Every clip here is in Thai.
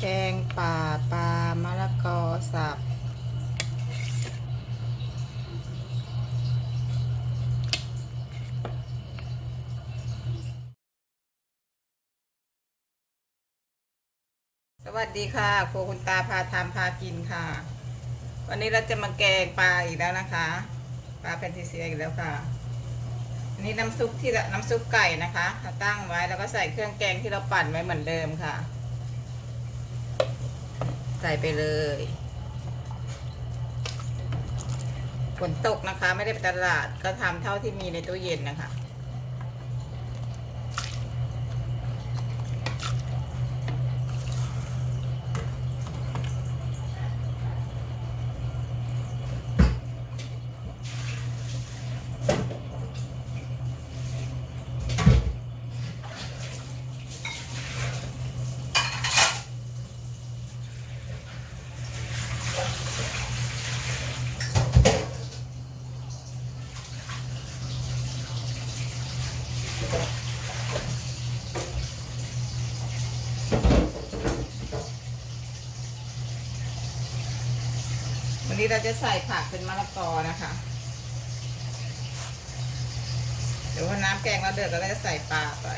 แกงป่าปลามะละกอสับ สวัสดีค่ะครัวคุณตาพาทำพากินค่ะ วันนี้เราจะมาแกงปลาอีกแล้วนะคะ ปลาแพนทิเซียอีกแล้วค่ะอันนี้น้ำซุปที่น้ำซุปไก่นะคะตั้งไว้แล้วก็ใส่เครื่องแกงที่เราปั่นไว้เหมือนเดิมค่ะ ใส่ไปเลยฝนตกนะคะ ไม่ได้ไปตลาดก็ทำเท่าที่มีในตู้เย็นนะคะ นนี้เราจะใส่ผักเป็นมะละกอนะคะ เดี๋ยวว่าน้ำแกงเราเดือดเราก็จะใส่ปลาไป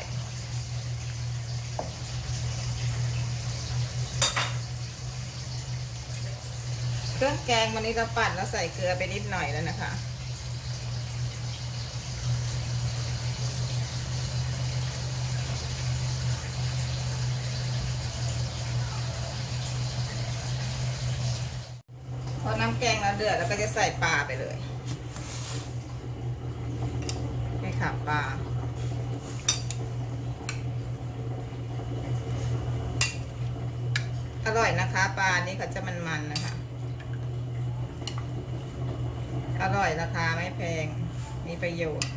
เครื่องแกงวันนี้เราปั่นเราใส่เกลือไปนิดหน่อยแล้วนะคะ พอน้ำแกงเราเดือดเราก็จะใส่ปลาไปเลยนี่ค่ะปลาอร่อยนะคะ ปลานี่เขาจะมันๆนะคะ อร่อยราคาไม่แพง มีประโยชน์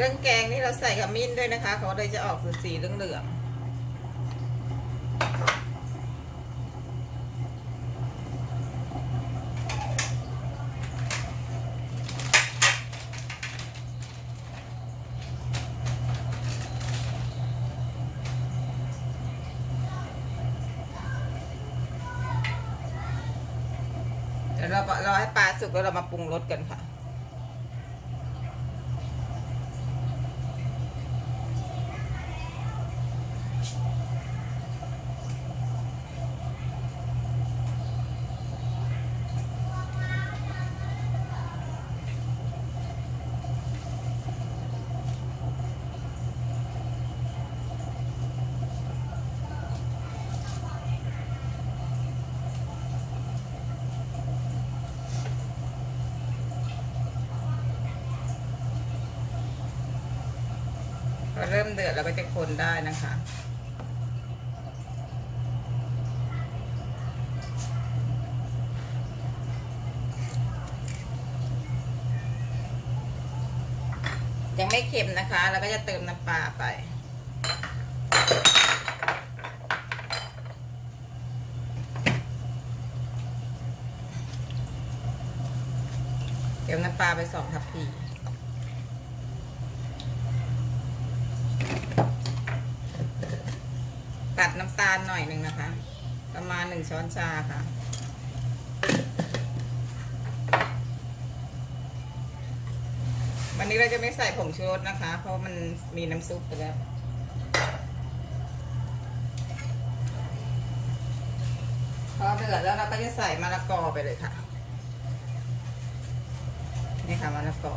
เครื่องแกงนี่เราใส่ขมิ้นด้วยนะคะ เขาเลยจะออกสีเหลืองๆเดี๋ยวเรารอให้ปลาสุกแล้วเรามาปรุงรสกันค่ะ พอเริ่มเดือดเราก็จะคนได้นะคะ ยังไม่เค็มนะคะ เราก็จะเติมน้ำปลาไปเติมน้ำปลาไปสองทัพพี ตาลหน่อยหนึ่งนะคะ ประมาณหนึ่งช้อนชาค่ะ วันนี้เราจะไม่ใส่ผงชูรสนะคะ เพราะมันมีน้ำซุปไปแล้วพอเดือดแล้วเราก็จะใส่มะละกอไปเลยค่ะ นี่ค่ะมะละกอ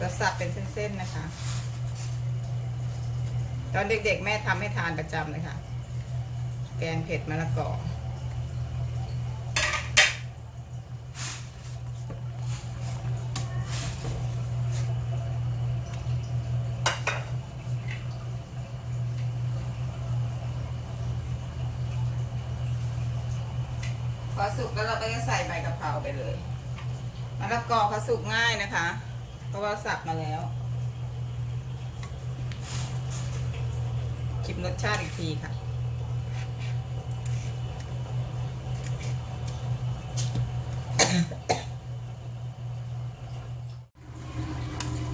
จะสับเป็นเส้นๆนะคะ ตอนเด็กๆ แม่ทำให้ทานประจำเลยค่ะ แกงเผ็ดมะละกอพอสุกแล้วเราก็จะใส่ใบกะเพราไปเลยมะละกอเขาสุกง่ายนะคะ เพราะว่าสับมาแล้ว ชิมรสชาติอีกทีค่ะ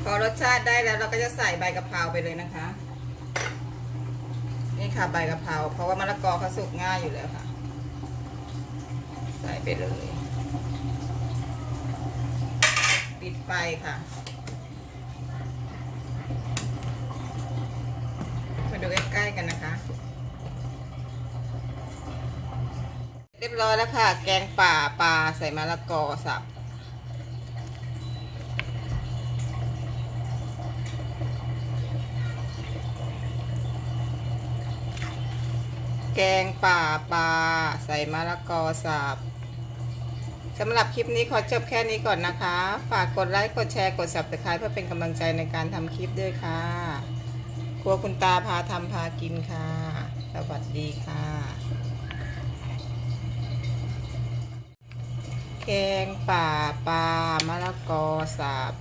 พอรสชาติได้แล้วเราก็จะใส่ใบกะเพราไปเลยนะคะ นี่ค่ะใบกะเพราเพราะว่ามะละกอเขาสุกง่ายอยู่แล้วค่ะ ใส่ไปเลย ปิดไฟค่ะ ๆกันนะคะ เรียบร้อยแล้วค่ะ แกงป่าปลาใส่มะละกอสับแกงป่าปลาใส่มะละกอสับสำหรับคลิปนี้ขอจบแค่นี้ก่อนนะคะ ฝากกดไลค์ กดแชร์ กด subscribe เพื่อเป็นกำลังใจในการทำคลิปด้วยค่ะ ครัวคุณตาพาทำพากินค่ะ สวัสดีค่ะ แกงป่าปลามะละกอสับ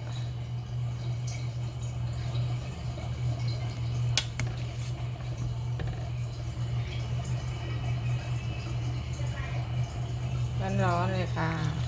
ร้อนๆเลยค่ะ